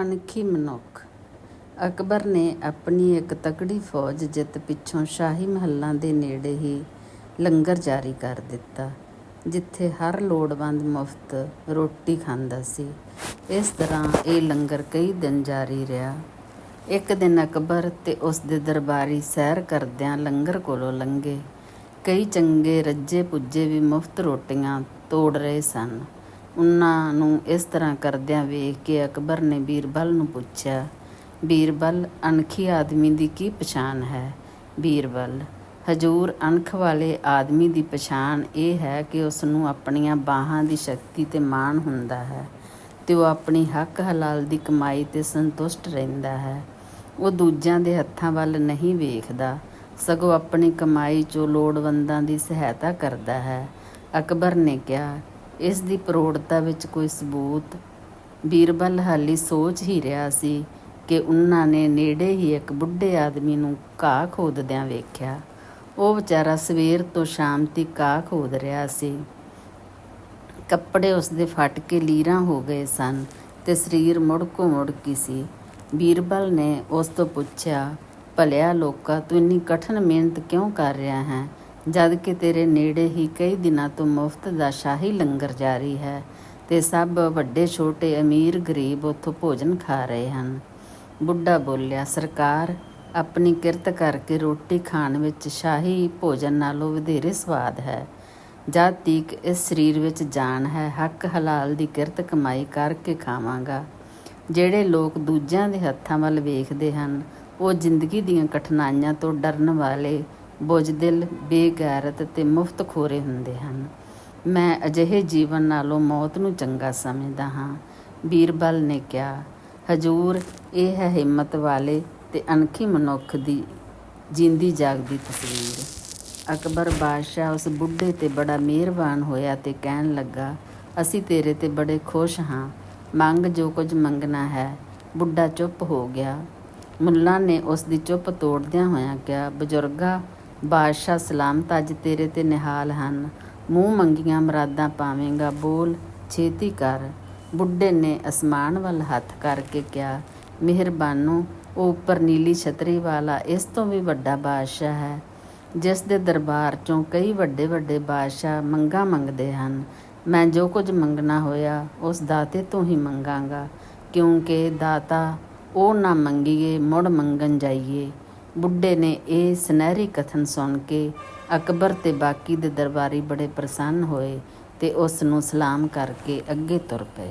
ਅਣਖੀ ਮਨੁੱਖ। ਅਕਬਰ ਨੇ ਆਪਣੀ ਇੱਕ ਤਕੜੀ ਫੌਜ ਜਿੱਤ ਪਿੱਛੋਂ ਸ਼ਾਹੀ ਮਹੱਲਾਂ ਦੇ ਨੇੜੇ ਹੀ ਲੰਗਰ ਜਾਰੀ ਕਰ ਦਿੱਤਾ, ਜਿੱਥੇ ਹਰ ਲੋੜਵੰਦ ਮੁਫਤ ਰੋਟੀ ਖਾਂਦਾ ਸੀ। ਇਸ ਤਰ੍ਹਾਂ ਇਹ ਲੰਗਰ ਕਈ ਦਿਨ ਜਾਰੀ ਰਿਹਾ। ਇੱਕ ਦਿਨ ਅਕਬਰ ਤੇ ਉਸ ਦੇ ਦਰਬਾਰੀ ਸੈਰ ਕਰਦਿਆਂ ਲੰਗਰ ਕੋਲੋਂ ਲੰਘੇ। ਕਈ ਚੰਗੇ ਰੱਜੇ ਪੁੱਜੇ ਵੀ ਮੁਫਤ ਰੋਟੀਆਂ ਤੋੜ ਰਹੇ ਸਨ। ਉਹਨਾਂ ਨੂੰ ਇਸ ਤਰ੍ਹਾਂ ਕਰਦਿਆਂ ਵੇਖ ਕੇ ਅਕਬਰ ਨੇ ਬੀਰਬਲ ਨੂੰ ਪੁੱਛਿਆ, ਬੀਰਬਲ, ਅਣਖੀ ਆਦਮੀ ਦੀ ਕੀ ਪਛਾਣ ਹੈ? ਬੀਰਬਲ, ਹਜੂਰ ਅਣਖ ਵਾਲੇ ਆਦਮੀ ਦੀ ਪਛਾਣ ਇਹ ਹੈ ਕਿ ਉਸ ਨੂੰ ਆਪਣੀਆਂ ਬਾਹਾਂ ਦੀ ਸ਼ਕਤੀ ਤੇ ਮਾਣ ਹੁੰਦਾ ਹੈ ਤੇ ਉਹ ਆਪਣੀ ਹੱਕ ਹਲਾਲ ਦੀ ਕਮਾਈ ਤੇ ਸੰਤੁਸ਼ਟ ਰਹਿੰਦਾ ਹੈ। ਉਹ ਦੂਜਿਆਂ ਦੇ ਹੱਥਾਂ ਵੱਲ ਨਹੀਂ ਵੇਖਦਾ, ਸਗੋਂ ਆਪਣੀ ਕਮਾਈ 'ਚੋਂ ਲੋੜਵੰਦਾਂ ਦੀ ਸਹਾਇਤਾ ਕਰਦਾ ਹੈ। ਅਕਬਰ ਨੇ ਕਿਹਾ ਇਸ ਦੀ ਪ੍ਰੋੜਤਾ ਵਿੱਚ ਕੋਈ ਸਬੂਤ? ਬੀਰਬਲ ਹਾਲੀ ਸੋਚ ਹੀ ਰਿਹਾ ਸੀ ਕਿ ਉਹਨਾਂ ਨੇ ਨੇੜੇ ਹੀ ਇੱਕ ਬੁੱਢੇ ਆਦਮੀ ਨੂੰ ਘਾਹ ਖੋਦਦਿਆਂ ਵੇਖਿਆ। ਉਹ ਵਿਚਾਰਾ ਸਵੇਰ ਤੋਂ ਸ਼ਾਮ ਤੱਕ ਘਾਹ ਖੋਦ ਰਿਹਾ ਸੀ। ਕੱਪੜੇ ਉਸਦੇ ਫਟ ਕੇ ਲੀਰਾਂ ਹੋ ਗਏ ਸਨ ਤੇ ਸਰੀਰ ਮੁੜਕੋ ਮੁੜਕੀ ਸੀ। ਬੀਰਬਲ ਨੇ ਉਸ ਤੋਂ ਪੁੱਛਿਆ, ਭਲਿਆ ਲੋਕਾ, ਤੂੰ ਇੰਨੀ ਕਠਨ ਮਿਹਨਤ ਕਿਉਂ ਕਰ ਰਿਹਾ ਹੈ? ਜਦ ਕਿ ਤੇਰੇ ਨੇੜੇ ਹੀ ਕਈ ਦਿਨਾਂ ਤੋਂ ਮੁਫਤ ਦਾ ਸ਼ਾਹੀ ਲੰਗਰ ਜਾਰੀ ਹੈ ਤੇ ਸਭ ਵੱਡੇ ਛੋਟੇ ਅਮੀਰ ਗਰੀਬ ਉੱਥੋਂ ਭੋਜਨ ਖਾ ਰਹੇ ਹਨ। ਬੁੱਢਾ ਬੋਲਿਆ, ਸਰਕਾਰ, ਆਪਣੀ ਕਿਰਤ ਕਰਕੇ ਰੋਟੀ ਖਾਣ ਵਿੱਚ ਸ਼ਾਹੀ ਭੋਜਨ ਨਾਲੋਂ ਵਧੇਰੇ ਸਵਾਦ ਹੈ। ਜਦ ਤੀਕ ਇਸ ਸਰੀਰ ਵਿੱਚ ਜਾਨ ਹੈ, ਹੱਕ ਹਲਾਲ ਦੀ ਕਿਰਤ ਕਮਾਈ ਕਰਕੇ ਖਾਵਾਂਗਾ। ਜਿਹੜੇ ਲੋਕ ਦੂਜਿਆਂ ਦੇ ਹੱਥਾਂ ਵੱਲ ਵੇਖਦੇ ਹਨ, ਉਹ ਜ਼ਿੰਦਗੀ ਦੀਆਂ ਕਠਿਨਾਈਆਂ ਤੋਂ ਡਰਨ ਵਾਲੇ ਬੁਝਦਿਲ ਬੇਗੈਰਤ ਤੇ ਮੁਫਤ ਖੋਰੇ ਹੁੰਦੇ ਹਨ। ਮੈਂ ਅਜਿਹੇ ਜੀਵਨ ਨਾਲੋਂ ਮੌਤ ਨੂੰ ਚੰਗਾ ਸਮਝਦਾ ਹਾਂ, ਬੀਰਬਲ ਨੇ ਕਿਹਾ। ਹਜੂਰ, ਇਹ ਹੈ ਹਿੰਮਤ ਵਾਲੇ ਤੇ ਅਣਖੀ ਮਨੁੱਖ ਦੀ ਜਿੰਦੀ ਜਾਗਦੀ ਤਸਵੀਰ। ਅਕਬਰ ਬਾਦਸ਼ਾਹ ਉਸ ਬੁੱਢੇ ਤੇ ਬੜਾ ਮਿਹਰਬਾਨ ਹੋਇਆ ਤੇ ਕਹਿਣ ਲੱਗਾ, ਅਸੀਂ ਤੇਰੇ ਤੇ ਬੜੇ ਖੁਸ਼ ਹਾਂ। ਮੰਗ ਜੋ ਕੁਝ ਮੰਗਣਾ ਹੈ, ਬੁੱਢਾ ਚੁੱਪ ਹੋ ਗਿਆ। ਮੁੱਲਾ ਨੇ ਉਸ ਦੀ ਚੁੱਪ ਤੋੜਦਿਆਂ ਹੋਇਆਂ ਕਿਹਾ, ਬਜ਼ੁਰਗਾ ਬਾਦਸ਼ਾਹ ਸਲਾਮਤ ਅੱਜ ਤੇਰੇ ਤੇ ਨਿਹਾਲ ਹਨ। ਮੂੰਹ ਮੰਗੀਆਂ ਮਰਾਦਾਂ ਪਾਵੇਂਗਾ, ਬੋਲ ਛੇਤੀ ਕਰ। ਬੁੱਢੇ ਨੇ ਅਸਮਾਨ ਵੱਲ ਹੱਥ ਕਰਕੇ ਕਿਹਾ, ਮਿਹਰਬਾਨੋ, ਉਹ ਉੱਪਰ ਨੀਲੀ ਛਤਰੀ ਵਾਲਾ, ਇਸ ਤੋਂ ਵੀ ਵੱਡਾ ਬਾਦਸ਼ਾਹ ਹੈ। ਜਿਸ ਦੇ ਦਰਬਾਰ ਚੋਂ ਕਈ ਵੱਡੇ ਵੱਡੇ ਬਾਦਸ਼ਾਹ ਮੰਗਾ ਮੰਗਦੇ ਹਨ। ਮੈਂ ਜੋ ਕੁਝ ਮੰਗਣਾ ਹੋਇਆ, ਉਸ ਦਾਤੇ ਤੋਂ ਹੀ ਮੰਗਾਂਗਾ। ਕਿਉਂਕਿ ਦਾਤਾ, ਉਹ ਨਾ ਮੰਗੀਏ, ਮੁੜ ਮੰਗਣ ਜਾਈਏ। ਬੁੱਢੇ ਨੇ ਇਹ ਸੁਨਹਿਰੀ ਕਥਨ ਸੁਣ ਕੇ ਅਕਬਰ ਤੇ ਬਾਕੀ ਦੇ ਦਰਬਾਰੀ ਬੜੇ ਪ੍ਰਸੰਨ ਹੋਏ ਤੇ ਉਸ ਨੂੰ ਸਲਾਮ ਕਰਕੇ ਅੱਗੇ ਤੁਰ ਪਏ।